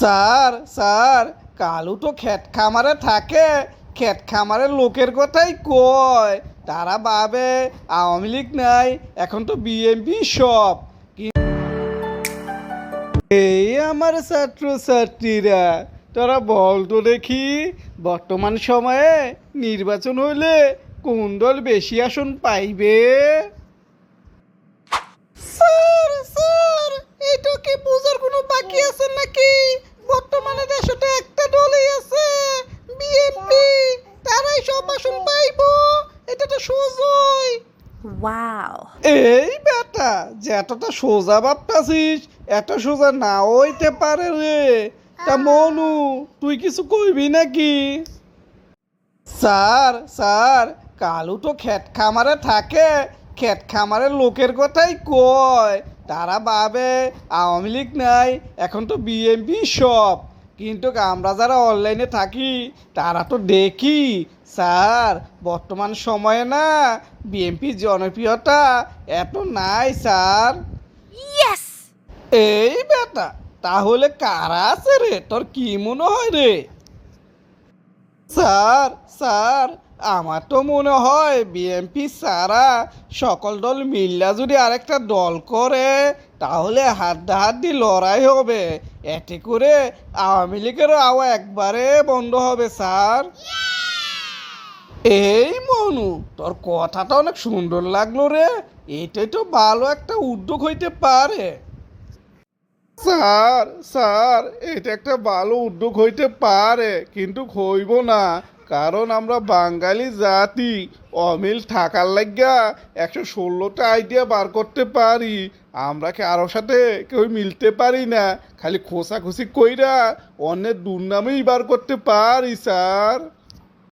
Sir sir, Kalu তো ক্ষেত খামারে থাকে। ক্ষেত খামারের লোকের কথাই কয়। তারা ভাবে আওয়ামী লীগ নাই, এখন তো বিএমপি সব। এই আমার ছাত্র ছাত্রীরা তোরা বল তো দেখি, বর্তমান সময়ে নির্বাচন হইলে কোন দল বেশি আসন পাইবে স্যার স্যার এইটা কি বোঝার কোনো বাকি আছে নাকি বর্তমানে দেশে তো একটা দলই আছে বিএনপি আসন পাইবো এটা তো সোজই। Wow. এই বেটা যেতটা সোজা ভাবতাছিস এত সোজা না হইতে পারে রে। তা মনু তুই কিছু কইবি নাকি? স্যার স্যার কালু তো ক্ষেত খামারে থাকে ক্ষেত খামারের লোকের কথাই কয়। তারা ভাবে আওয়ামী লীগ নাই এখন তো বিএমপি সব। কিন্তু আমরা যারা অনলাইনে থাকি তারা তো দেখি স্যার বর্তমান সময়ে না বিএমপির জনপ্রিয়তা এত নাই স্যার! এই বেটা তাহলে কারা আছে রে? তোর কি মনে হয় রে? স্যার স্যার, আমার তো মনে হয় বিএমপি সারা সকল দল মিল্লা যদি আরেকটা দল করে, তাহলে হাড্ডাহাড্ডি লড়াই হবে। এতে করে আওয়ামী লীগেরও আওয়া একবারে বন্ধ হবে, স্যার। এই মনু, তোর কথাটা অনেক সুন্দর লাগল রে। এটাই তো ভালো একটা উদ্যোগ হইতে পারে। স্যার স্যার, এটা একটা ভালো উদ্যোগ হইতে পারে, কিন্তু হইব না, কারণ আমরা বাঙালি জাতি, অমিল থাকার লাগিয়া একশো ষোলোটা আইডিয়া বার করতে পারি, আমরা কারোর সাথে কেউ মিলতে পারি না, খালি খোসাখুসি কইরা অন্যের দুর্নামেই বার করতে পারি, স্যার।